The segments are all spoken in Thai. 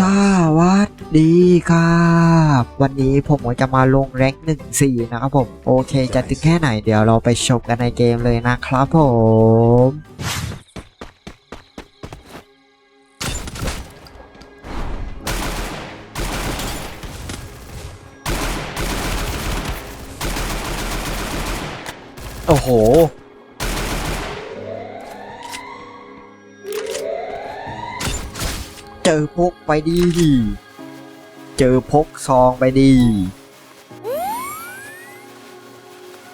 สวัสดีครับ วันนี้ผมจะมาลงแรงหนึ่งสี่นะครับผม โอเค จะตึงแค่ไหนเดี๋ยวเราไปชมกันในเกมเลยนะครับผมโอ้โห เจอพกไปดี เจอพกซองไปดี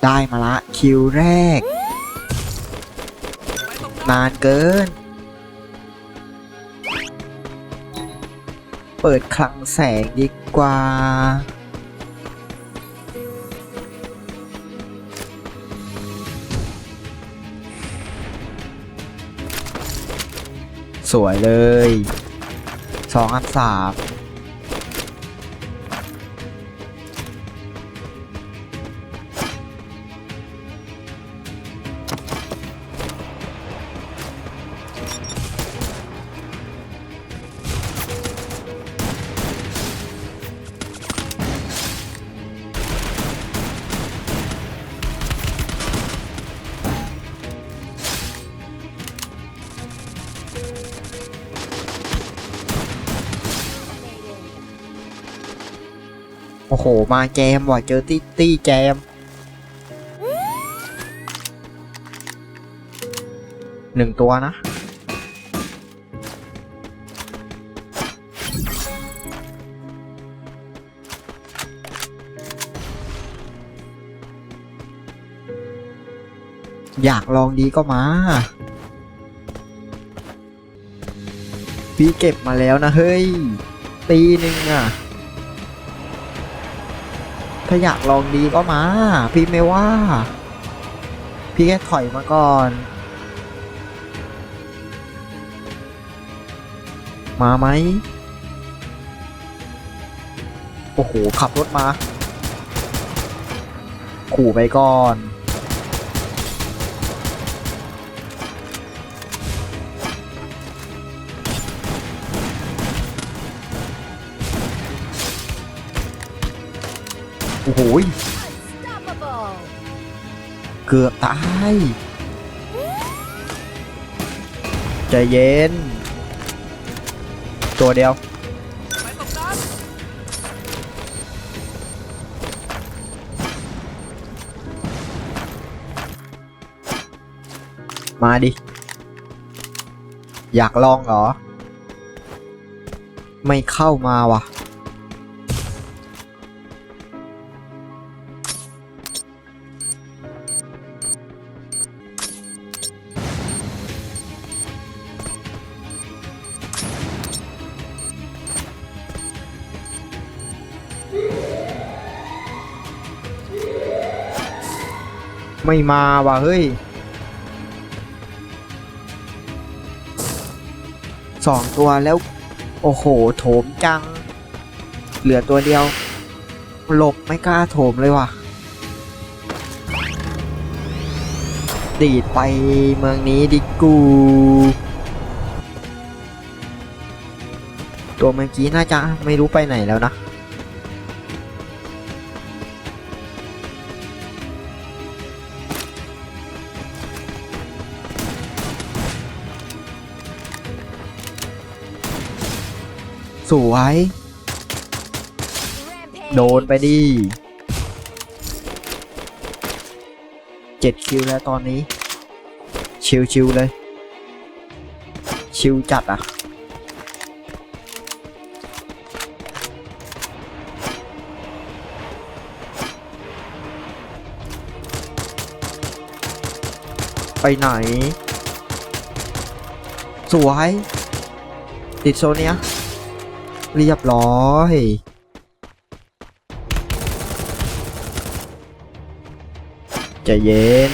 ได้มาละคิวแรก นานเกิน เปิดคลังแสงดีกว่าสวยเลย สองอันสาม โห มาแจมว่ะเจอตี้ตี้แจมหนึ่งตัวนะ อยากลองดีก็มา พี่เก็บมาแล้วนะเฮ้ย ตีหนึ่งอะ ถ้าอยากลองดีก็มา พี่ไม่ว่า พี่แค่ถอยมาก่อน มาไหมโอ้โห ขับรถมา ขู่ไปก่อน อ้โหเกือบตาย ใจเย็น ตัวเดียว มาดิ อยากลองเหรอ ไม่เข้ามาว่ะ ไม่มาว่ะเฮ้ยสองตัวแล้ว โอ้โห โถมจัง เหลือตัวเดียว หลบไม่กล้าโถมเลยว่ะ ดีดไปเมืองนี้ดิกู ตัวเมื่อกี้น่าจะไม่รู้ไปไหนแล้วนะ สวย โดนไปดิเจ็ดคิวแล้วตอนนี้ ชิวๆเลย ชิวจัดอะ ไปไหน สวย ติดโซนเนี้ย เรียบร้อยใจเย็น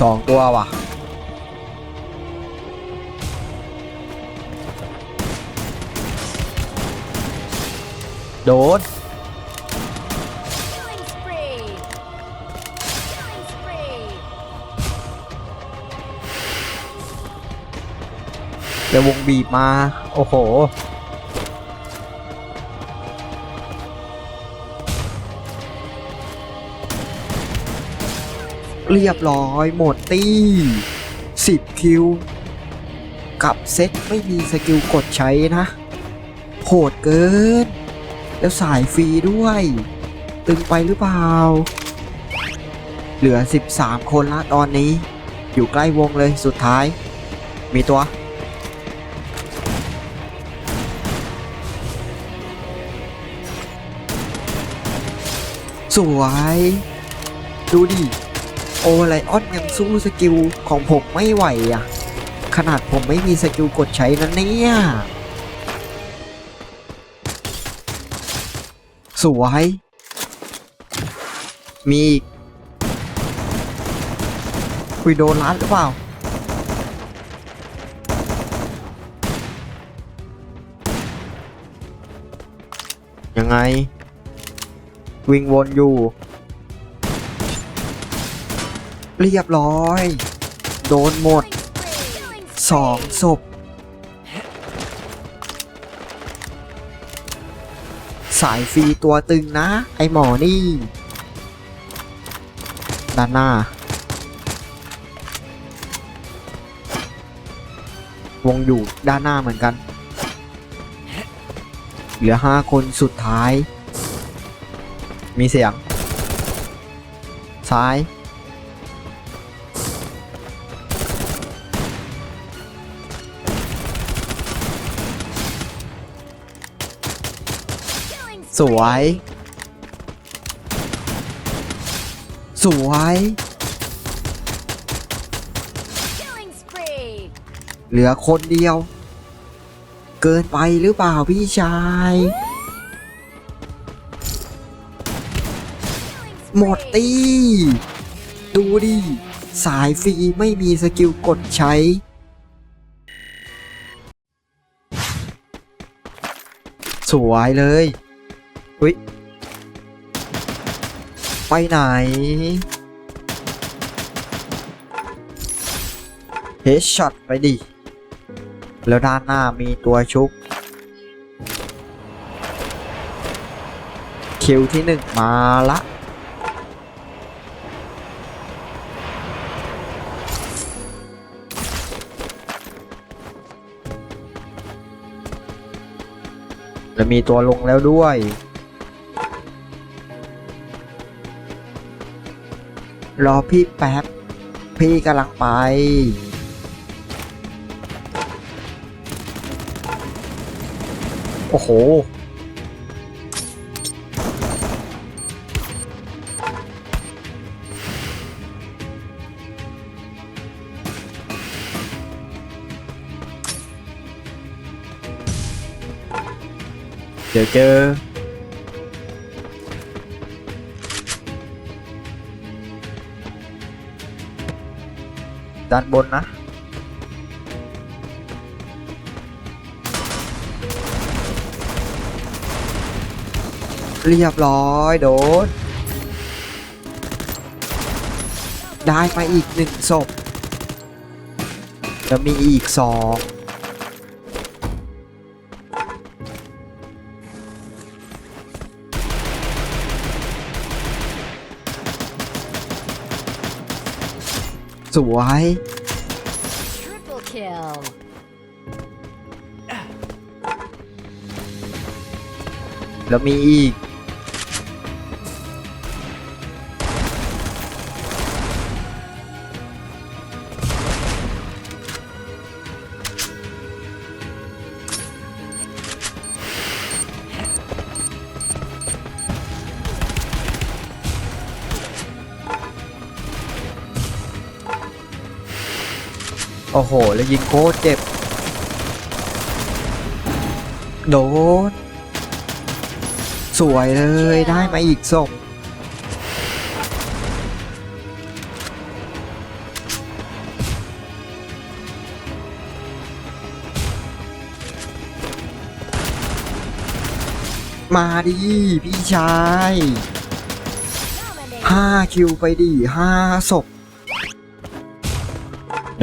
สองตัวว่ะ โดน แล้ววงบีบมา โอ้โห เรียบร้อยหมดตี้ 10 คิว กับเซ็ตไม่มีสกิลกดใช้นะ โหดเกิน แล้วสายฟรีด้วย ตึงไปหรือเปล่า เหลือ 13 คนละตอนนี้ อยู่ใกล้วงเลยสุดท้าย มีตัว สวย ดูดิ โอไลออนยังสู้สกิลของผมไม่ไหวอะ ขนาดผมไม่มีสกิลกดใช้นะเนี่ย สวย มีอีกคุยโดนร้านหรือเปล่ายังไง วิ่งวนอยู่ เรียบร้อย โดนหมดสองศพสายฟรีตัวตึงนะ ไอหมอนี่ ด้านหน้า วงอยู่ด้านหน้าเหมือนกัน เหลือห้าคนสุดท้าย มีเสียง ซ้าย สวย สวย เหลือคนเดียว เกินไปหรือเปล่าพี่ชาย หมดตีดูดิ สายฟรีไม่มีสกิลกดใช้ สวยเลยอุ้ยไปไหน เฮดช็อตไปดิ แล้วด้านหน้ามีตัวชุบคิวที่หนึ่งมาละ จะมีตัวลงแล้วด้วย รอพี่แป๊บ พี่กำลังไป โอ้โห เดี๋ยวเจอ ด้านบนนะ เรียบร้อยโดน ได้มาอีกหนึ่งศพจะมีอีกสอง สวย Triple kill. แล้วมีอีก โอ้โห แล้วยิงโคตรเจ็บ โดน สวยเลยได้มาอีกศพมาดิ พี่ชาย Dominating. ห้าคิวไปดิห้าศพโ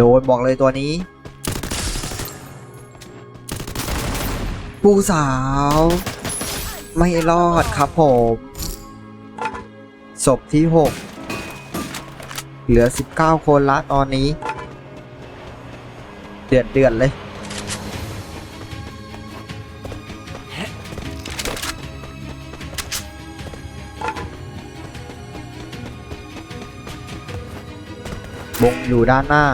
ดนบอกเลยตัวนี้ผู้สาว ไม่รอดครับผมศพที่ 6 เหลือ 19 คนละตอนนี้ เดือดเดือดเลย วงอยู่ด้านหน้า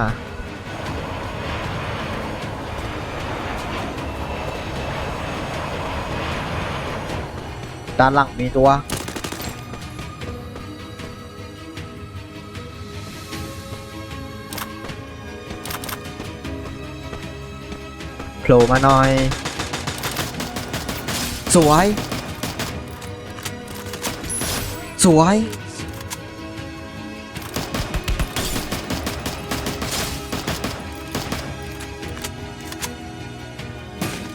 ด้านหลังมีตัว โผล่มาหน่อย สวย สวย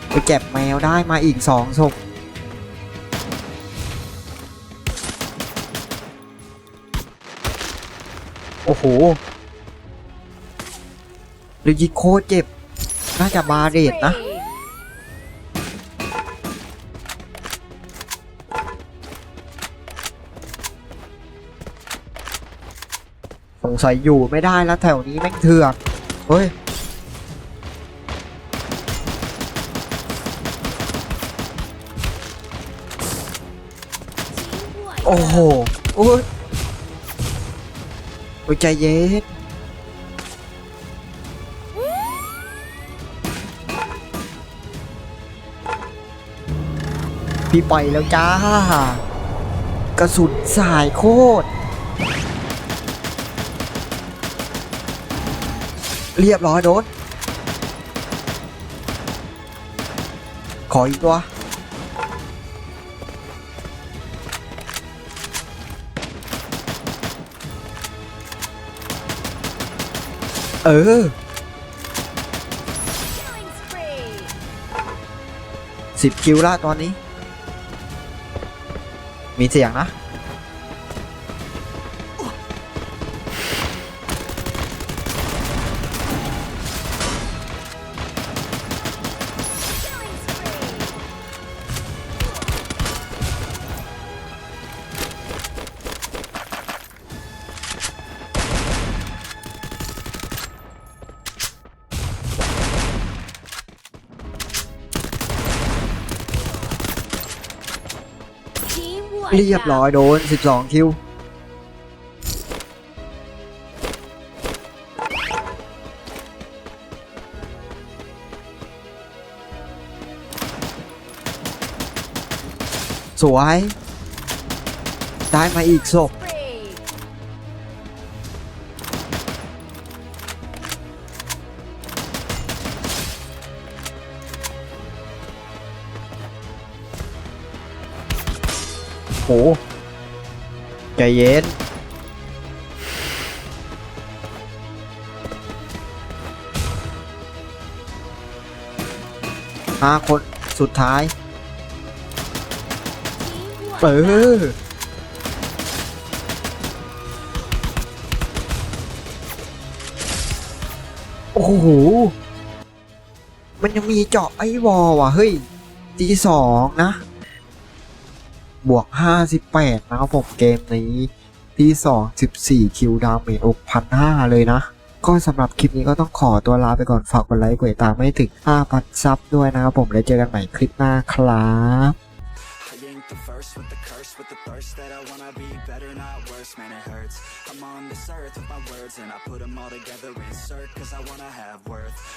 ไปเก็บแมวได้มาอีกสองศพ โอ้โหหรือยิโคเจ็บ น่าจะบาเรตนะ สงสัยอยู่ไม่ได้แล้วแถวนี้แม่งเถื่อกเฮ้ย โอ้โหโอ้ย โอ้ยใจเย็นพี่ไปแล้วจ้า กระสุนสายโคตร เรียบร้อยโดนขออีกตัว เออ สิบคิวละตอนนี้ มีเสียงนะ เรียบร้อยโดน 12 คิว สวย ได้มาอีกศพ โหใจเย็นห้าคนสุดท้าย เออโอ้โห มันยังมีเจาะไอ้วอลว่ะ เฮ้ยตีสองนะ บวกห้าสิบแปดนะครับผมเกมนี้ ที่สองสิบสี่คิวดาเมจอกพันห้าเลยนะ ก็สำหรับคลิปนี้ก็ต้องขอตัวลาไปก่อนฝากกดไลค์กดติดตามไม่ถึง 5,000 ซับด้วยนะครับผมแล้วเจอกันใหม่คลิปหน้าครับ I ain't the first with the curse, with the thirst that I wanna be better, not worse, man it hurts I'm on this earth with my words and I put them all together insert cause I wanna have worth